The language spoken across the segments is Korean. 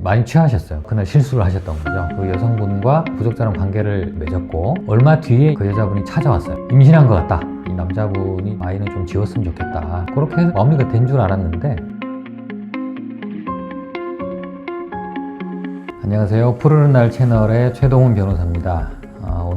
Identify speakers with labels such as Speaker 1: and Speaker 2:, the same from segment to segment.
Speaker 1: 많이 취하셨어요. 그날 실수를 하셨던 거죠. 그 여성분과 부적절한 관계를 맺었고 얼마 뒤에 그 여자분이 찾아왔어요. 임신한 것 같다. 이 남자분이 아이는 좀 지웠으면 좋겠다. 그렇게 해서 마무리가 된 줄 알았는데 안녕하세요. 푸르른 날 채널의 최동훈 변호사입니다.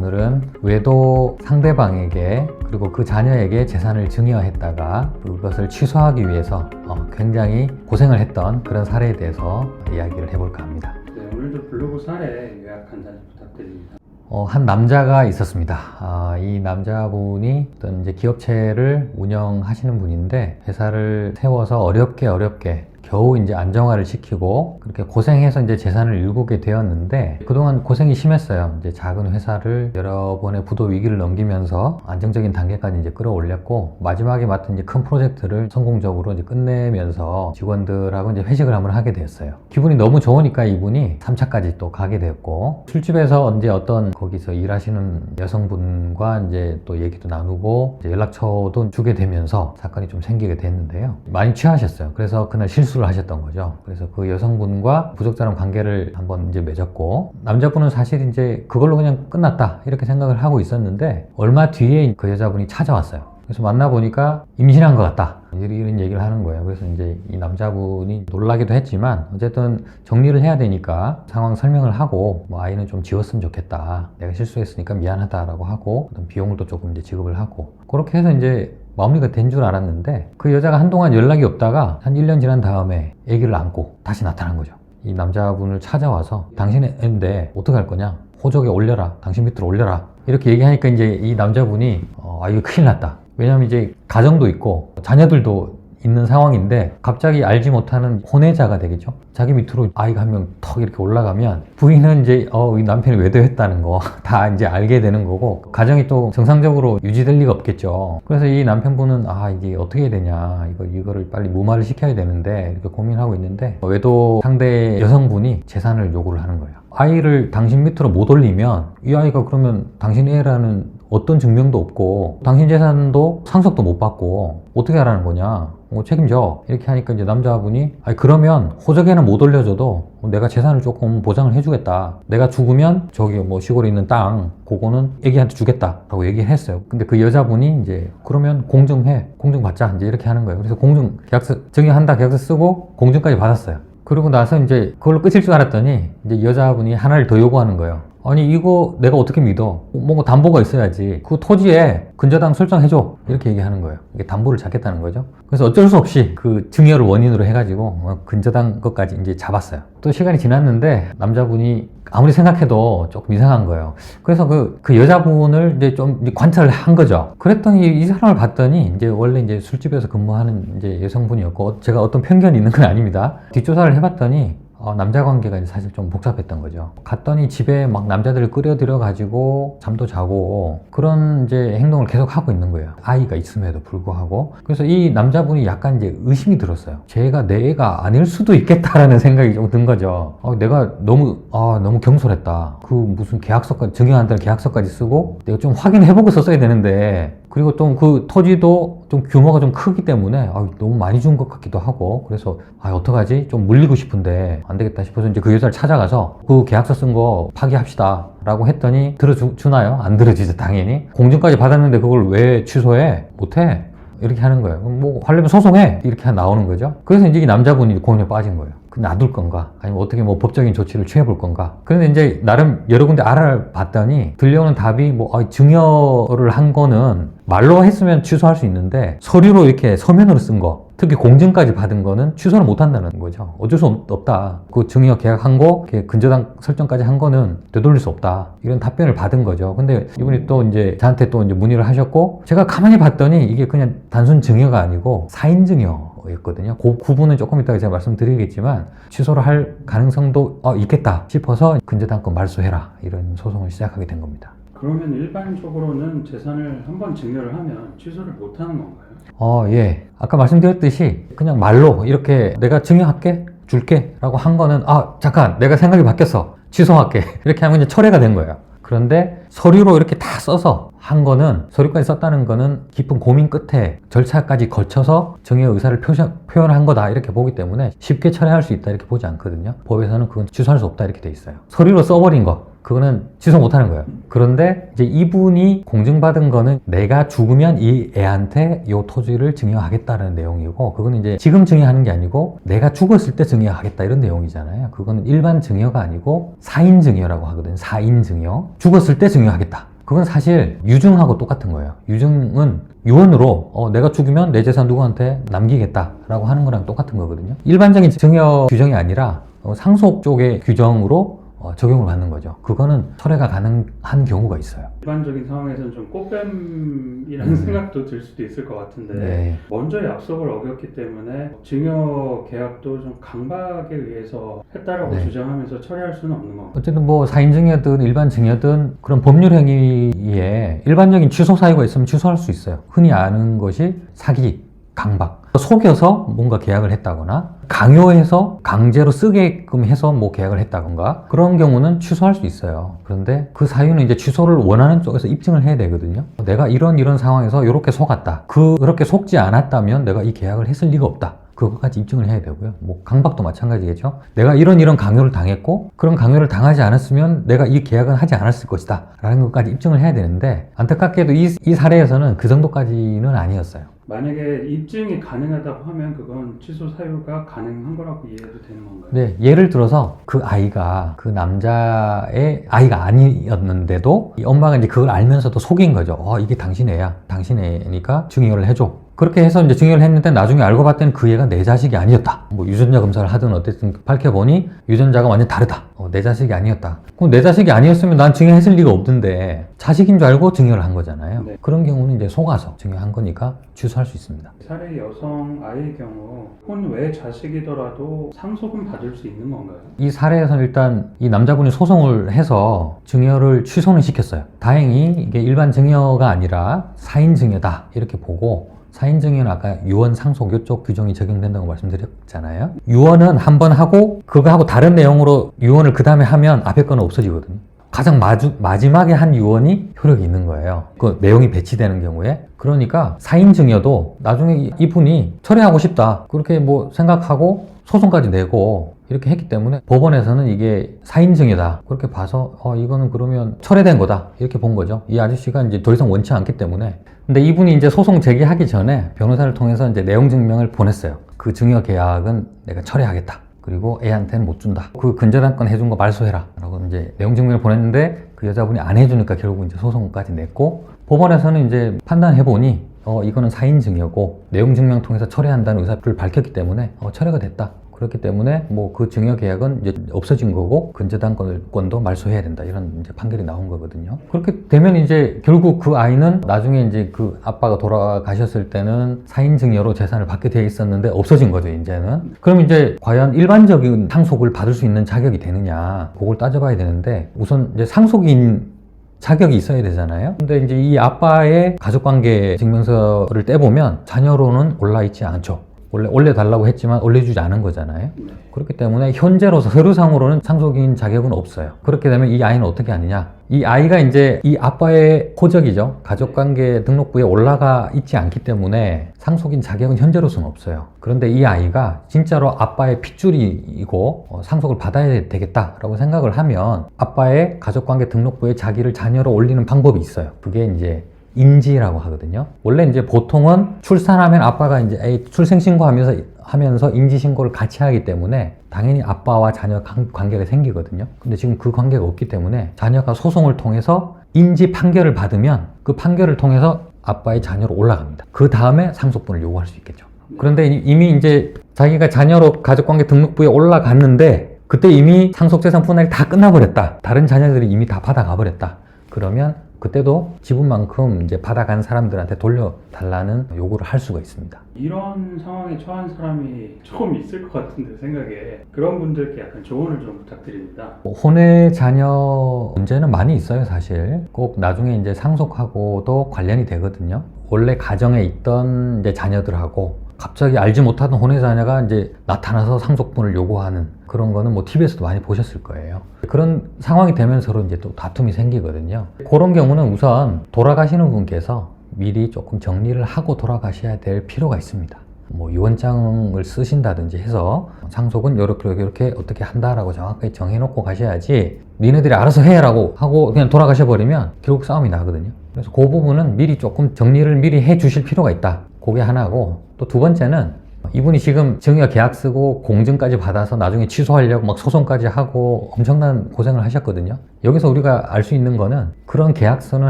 Speaker 1: 아, 오늘은 외도 상대방에게 그리고 그 자녀에게 재산을 증여했다가 그것을 취소하기 위해서 어, 굉장히 고생을 했던 그런 사례에 대해서 이야기를 해볼까 합니다.
Speaker 2: 네, 오늘도 블로그 사례 요약 간단히 부탁드립니다.
Speaker 1: 어, 한 남자가 있었습니다. 아, 이 남자분이 어떤 이제 기업체를 운영하시는 분인데 회사를 세워서 어렵게 어렵게 겨우 이제 안정화를 시키고 그렇게 고생해서 이제 재산을 일구게 되었는데 그동안 고생이 심했어요. 이제 작은 회사를 여러 번의 부도 위기를 넘기면서 안정적인 단계까지 이제 끌어올렸고 마지막에 맡은 이제 큰 프로젝트를 성공적으로 이제 끝내면서 직원들하고 이제 회식을 한번 하게 되었어요. 기분이 너무 좋으니까 이분이 3차까지 또 가게 되었고 술집에서 이제 어떤 거기서 일하시는 여성분과 이제 또 얘기도 나누고 연락처도 주게 되면서 사건이 좀 생기게 됐는데요. 많이 취하셨어요. 그래서 그날 실수를 하셨던 거죠. 그래서 그 여성분과 부적절한 관계를 한번 이제 맺었고 남자분은 사실 이제 그걸로 그냥 끝났다 이렇게 생각을 하고 있었는데 얼마 뒤에 그 여자분이 찾아왔어요. 그래서 만나보니까 임신한 것 같다. 이런 얘기를 하는 거예요. 그래서 이제 이 남자분이 놀라기도 했지만 어쨌든 정리를 해야 되니까 상황 설명을 하고 뭐 아이는 좀 지웠으면 좋겠다. 내가 실수했으니까 미안하다라고 하고 어떤 비용을 또 조금 이제 지급을 하고 그렇게 해서 이제 마무리가 된 줄 알았는데 그 여자가 한동안 연락이 없다가 한 1년 지난 다음에 아기를 안고 다시 나타난 거죠. 이 남자분을 찾아와서 당신의 애인데 어떻게 할 거냐? 호적에 올려라. 당신 밑으로 올려라. 이렇게 얘기하니까 이제 이 남자분이 어, 아 이거 큰일 났다. 왜냐면 이제 가정도 있고 자녀들도 있는 상황인데 갑자기 알지 못하는 혼외자가 되겠죠. 자기 밑으로 아이가 한 명 턱 이렇게 올라가면 부인은 이제 어, 이 남편이 외도했다는 거 다 이제 알게 되는 거고 가정이 또 정상적으로 유지될 리가 없겠죠. 그래서 이 남편분은 아 이게 어떻게 되냐 이거 이거를 빨리 무마를 시켜야 되는데 이렇게 고민하고 있는데 외도 상대 여성분이 재산을 요구를 하는 거예요. 아이를 당신 밑으로 못 올리면 이 아이가 그러면 당신 애라는 어떤 증명도 없고 당신 재산도 상속도 못 받고 어떻게 하라는 거냐? 뭐 책임져. 이렇게 하니까 이제 남자분이 아니 그러면 호적에는 못 올려줘도 내가 재산을 조금 보장을 해주겠다. 내가 죽으면 저기 뭐 시골에 있는 땅 그거는 애기한테 주겠다 라고 얘기를 했어요. 근데 그 여자분이 이제 그러면 공증해. 공증 받자. 이제 이렇게 하는 거예요. 그래서 공증 계약서 증여한다 계약서 쓰고 공증까지 받았어요. 그러고 나서 이제 그걸로 끝일 줄 알았더니 이제 여자분이 하나를 더 요구하는 거예요. 아니 이거 내가 어떻게 믿어? 뭔가 담보가 있어야지. 그 토지에 근저당 설정해줘. 이렇게 얘기하는 거예요. 이게 담보를 잡겠다는 거죠. 그래서 어쩔 수 없이 그 증여를 원인으로 해가지고 어, 근저당 것까지 이제 잡았어요. 또 시간이 지났는데 남자분이 아무리 생각해도 조금 이상한 거예요. 그래서 그, 그 여자분을 이제 좀 관찰을 한 거죠. 그랬더니 이 사람을 봤더니 이제 원래 이제 술집에서 근무하는 이제 여성분이었고 제가 어떤 편견이 있는 건 아닙니다. 뒷조사를 해봤더니 어, 남자 관계가 이제 사실 좀 복잡했던 거죠. 갔더니 집에 막 남자들을 끌어들여 가지고 잠도 자고 그런 이제 행동을 계속 하고 있는 거예요. 아이가 있음에도 불구하고. 그래서 이 남자분이 약간 이제 의심이 들었어요. 제가 내 애가 아닐 수도 있겠다라는 생각이 좀 든 거죠. 어, 내가 너무, 아, 너무 경솔했다. 그 무슨 계약서까지, 증여한다는 계약서까지 쓰고 내가 좀 확인해보고 썼어야 되는데 그리고 또 그 토지도 좀 규모가 좀 크기 때문에 아, 너무 많이 준 것 같기도 하고 그래서 아 어떡하지 좀 물리고 싶은데 안 되겠다 싶어서 이제 그 여자를 찾아가서 그 계약서 쓴 거 파기합시다 라고 했더니 들어주나요? 안 들어주죠 당연히 공증까지 받았는데 그걸 왜 취소해? 못해 이렇게 하는 거예요. 뭐 하려면 소송해 이렇게 나오는 거죠. 그래서 이제 이 남자분이 고민에 빠진 거예요. 그 놔둘 건가? 아니면 어떻게 뭐 법적인 조치를 취해 볼 건가? 그런데 이제 나름 여러 군데 알아봤더니 들려오는 답이 뭐 아, 증여를 한 거는 말로 했으면 취소할 수 있는데 서류로 이렇게 서면으로 쓴 거, 특히 공증까지 받은 거는 취소를 못 한다는 거죠. 어쩔 수 없- 없다. 그 증여 계약한 거, 근저당 설정까지 한 거는 되돌릴 수 없다. 이런 답변을 받은 거죠. 근데 이분이 또 이제 저한테 또 이제 문의를 하셨고 제가 가만히 봤더니 이게 그냥 단순 증여가 아니고 사인 증여 였거든요. 그 구분은 조금 이따가 제가 말씀드리겠지만 취소를 할 가능성도 어, 있겠다 싶어서 근저당권 말소해라 이런 소송을 시작하게 된 겁니다.
Speaker 2: 그러면 일반적으로는 재산을 한번 증여를 하면 취소를 못 하는 건가요?
Speaker 1: 어, 예. 아까 말씀드렸듯이 그냥 말로 이렇게 내가 증여할게, 줄게 라고 한 거는 아, 잠깐, 내가 생각이 바뀌었어. 취소할게. 이렇게 하면 이제 철회가 된 거예요. 그런데 서류로 이렇게 다 써서 한 거는 서류까지 썼다는 거는 깊은 고민 끝에 절차까지 거쳐서 정의 의사를 표현, 표현한 거다 이렇게 보기 때문에 쉽게 철회할 수 있다 이렇게 보지 않거든요. 법에서는 그건 취소할 수 없다 이렇게 돼 있어요. 서류로 써버린 거 그거는 취소 못 하는 거예요. 그런데 이제 이분이 공증받은 거는 내가 죽으면 이 애한테 요 토지를 증여하겠다는 내용이고 그거는 이제 지금 증여하는 게 아니고 내가 죽었을 때 증여하겠다 이런 내용이잖아요. 그거는 일반 증여가 아니고 사인 증여라고 하거든요. 사인 증여. 죽었을 때 증여하겠다. 그건 사실 유증하고 똑같은 거예요. 유증은 유언으로 어, 내가 죽으면 내 재산 누구한테 남기겠다라고 하는 거랑 똑같은 거거든요. 일반적인 증여 규정이 아니라 어, 상속 쪽의 규정으로 어, 적용을 받는 거죠. 그거는 철회가 가능한 경우가 있어요.
Speaker 2: 일반적인 상황에서는 좀 꽃뱀이라는
Speaker 1: 음.
Speaker 2: 생각도 들 수도 있을 것 같은데
Speaker 1: 네.
Speaker 2: 먼저 약속을 어겼기 때문에 증여 계약도 좀 강박에 의해서 했다라고
Speaker 1: 네.
Speaker 2: 주장하면서 처리할 수는 없는 건가요?
Speaker 1: 어쨌든 뭐 사인 증여든 일반 증여든 그런 법률 행위에 일반적인 취소 사유가 있으면 취소할 수 있어요. 흔히 아는 것이 사기, 강박. 속여서 뭔가 계약을 했다거나 강요해서 강제로 쓰게끔 해서 뭐 계약을 했다거나 그런 경우는 취소할 수 있어요. 그런데 그 사유는 이제 취소를 원하는 쪽에서 입증을 해야 되거든요. 내가 이런 이런 상황에서 이렇게 속았다. 그 그렇게 속지 않았다면 내가 이 계약을 했을 리가 없다. 그것까지 입증을 해야 되고요. 뭐 강박도 마찬가지겠죠. 내가 이런 이런 강요를 당했고 그런 강요를 당하지 않았으면 내가 이 계약은 하지 않았을 것이다. 라는 것까지 입증을 해야 되는데 안타깝게도 이, 이 사례에서는 그 정도까지는 아니었어요.
Speaker 2: 만약에 입증이 가능하다고 하면 그건 취소 사유가 가능한 거라고 이해해도 되는 건가요?
Speaker 1: 네, 예를 들어서 그 아이가 그 남자의 아이가 아니었는데도 이 엄마가 이제 그걸 알면서도 속인 거죠. 어, 이게 당신 애야. 당신 애니까 증여를 해줘. 그렇게 해서 이제 증여를 했는데 나중에 알고 봤더니 그 애가 내 자식이 아니었다. 뭐 유전자 검사를 하든 어쨌든 밝혀보니 유전자가 완전 다르다. 어, 내 자식이 아니었다. 그럼 내 자식이 아니었으면 난 증여했을 리가 없는데 자식인 줄 알고 증여를 한 거잖아요.
Speaker 2: 네.
Speaker 1: 그런 경우는 이제 속아서 증여한 거니까 취소할 수 있습니다.
Speaker 2: 사례 여성 아이의 경우 혼 외 자식이더라도 상속은 받을 수 있는 건가요?
Speaker 1: 이 사례에서는 일단 이 남자분이 소송을 해서 증여를 취소는 시켰어요. 다행히 이게 일반 증여가 아니라 사인 증여다 이렇게 보고 사인 증여는 아까 유언 상속 이쪽 규정이 적용된다고 말씀드렸잖아요. 유언은 한 번 하고 그거 하고 다른 내용으로 유언을 그 다음에 하면 앞에 거는 없어지거든요. 가장 마주, 마지막에 한 유언이 효력이 있는 거예요. 그 내용이 배치되는 경우에. 그러니까 사인 증여도 나중에 이- 이분이 처리하고 싶다. 그렇게 뭐 생각하고 소송까지 내고 이렇게 했기 때문에 법원에서는 이게 사인증이다. 그렇게 봐서 어, 이거는 그러면 철회된 거다. 이렇게 본 거죠. 이 아저씨가 이제 더 이상 원치 않기 때문에. 근데 이분이 이제 소송 제기하기 전에 변호사를 통해서 이제 내용 증명을 보냈어요. 그 증여 계약은 내가 철회하겠다. 그리고 애한테는 못 준다. 그 근저당권 해준 거 말소해라. 라고 이제 내용 증명을 보냈는데 그 여자분이 안 해주니까 결국 이제 소송까지 냈고 법원에서는 이제 판단해 보니 어, 이거는 사인 증여고 내용 증명 통해서 철회한다는 의사를 밝혔기 때문에 어, 철회가 됐다. 그렇기 때문에 뭐 그 증여 계약은 이제 없어진 거고 근저당권도 말소해야 된다 이런 이제 판결이 나온 거거든요. 그렇게 되면 이제 결국 그 아이는 나중에 이제 그 아빠가 돌아가셨을 때는 사인 증여로 재산을 받게 돼 있었는데 없어진 거죠 이제는. 그럼 이제 과연 일반적인 상속을 받을 수 있는 자격이 되느냐 그걸 따져봐야 되는데 우선 이제 상속인 자격이 있어야 되잖아요. 근데 이제 이 아빠의 가족관계 증명서를 떼보면 자녀로는 올라 있지 않죠. 원래 올려달라고 했지만 올려주지 않은 거잖아요.
Speaker 2: 네.
Speaker 1: 그렇기 때문에 현재로서 서류상으로는 상속인 자격은 없어요. 그렇게 되면 이 아이는 어떻게 하느냐? 이 아이가 이제 이 아빠의 호적이죠. 가족관계 등록부에 올라가 있지 않기 때문에 상속인 자격은 현재로서는 없어요. 그런데 이 아이가 진짜로 아빠의 핏줄이고 어, 상속을 받아야 되겠다라고 생각을 하면 아빠의 가족관계 등록부에 자기를 자녀로 올리는 방법이 있어요. 그게 이제 인지라고 하거든요. 원래 이제 보통은 출산하면 아빠가 이제 애 출생신고하면서 하면서 인지신고를 같이 하기 때문에 당연히 아빠와 자녀 관- 관계가 생기거든요. 근데 지금 그 관계가 없기 때문에 자녀가 소송을 통해서 인지 판결을 받으면 그 판결을 통해서 아빠의 자녀로 올라갑니다. 그 다음에 상속분을 요구할 수 있겠죠. 그런데 이- 이미 이제 자기가 자녀로 가족관계 등록부에 올라갔는데 그때 이미 상속재산 분할이 다 끝나버렸다. 다른 자녀들이 이미 다 받아가 버렸다. 그러면 그때도 지분만큼 이제 받아간 사람들한테 돌려달라는 요구를 할 수가 있습니다.
Speaker 2: 이런 상황에 처한 사람이 조금 있을 것 같은데 생각에 그런 분들께 약간 조언을 좀 부탁드립니다.
Speaker 1: 뭐 혼외 자녀 문제는 많이 있어요, 사실. 꼭 나중에 이제 상속하고도 관련이 되거든요. 원래 가정에 있던 이제 자녀들하고 갑자기 알지 못하던 혼외자녀가 이제 나타나서 상속분을 요구하는 그런 거는 뭐 TV에서도 많이 보셨을 거예요. 그런 상황이 되면 서 로 이제 또 다툼이 생기거든요. 그런 경우는 우선 돌아가시는 분께서 미리 조금 정리를 하고 돌아가셔야 될 필요가 있습니다. 뭐 유언장을 쓰신다든지 해서 상속은 이렇게 이렇게 어떻게 한다라고 정확하게 정해놓고 가셔야지 니네들이 알아서 해라고 하고 그냥 돌아가셔 버리면 결국 싸움이 나거든요. 그래서 그 부분은 미리 조금 정리를 미리 해 주실 필요가 있다. 그게 하나고 또 두 번째는 이분이 지금 증여 계약 쓰고 공증까지 받아서 나중에 취소하려고 막 소송까지 하고 엄청난 고생을 하셨거든요. 여기서 우리가 알 수 있는 거는 그런 계약서는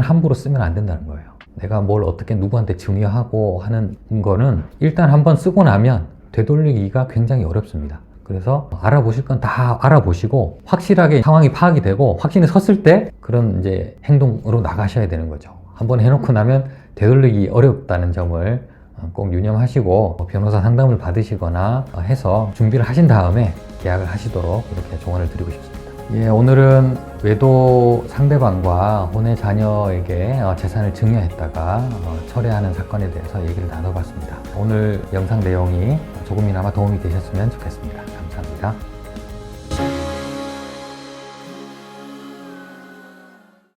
Speaker 1: 함부로 쓰면 안 된다는 거예요. 내가 뭘 어떻게 누구한테 증여하고 하는 거는 일단 한번 쓰고 나면 되돌리기가 굉장히 어렵습니다. 그래서 알아보실 건 다 알아보시고 확실하게 상황이 파악이 되고 확신이 섰을 때 그런 이제 행동으로 나가셔야 되는 거죠. 한번 해놓고 나면 되돌리기 어렵다는 점을 꼭 유념하시고 변호사 상담을 받으시거나 해서 준비를 하신 다음에 계약을 하시도록 이렇게 조언을 드리고 싶습니다. 예, 오늘은 외도 상대방과 혼의 자녀에게 어, 재산을 증여했다가 어, 철회하는 사건에 대해서 얘기를 나눠봤습니다. 오늘 영상 내용이 조금이나마 도움이 되셨으면 좋겠습니다. 감사합니다.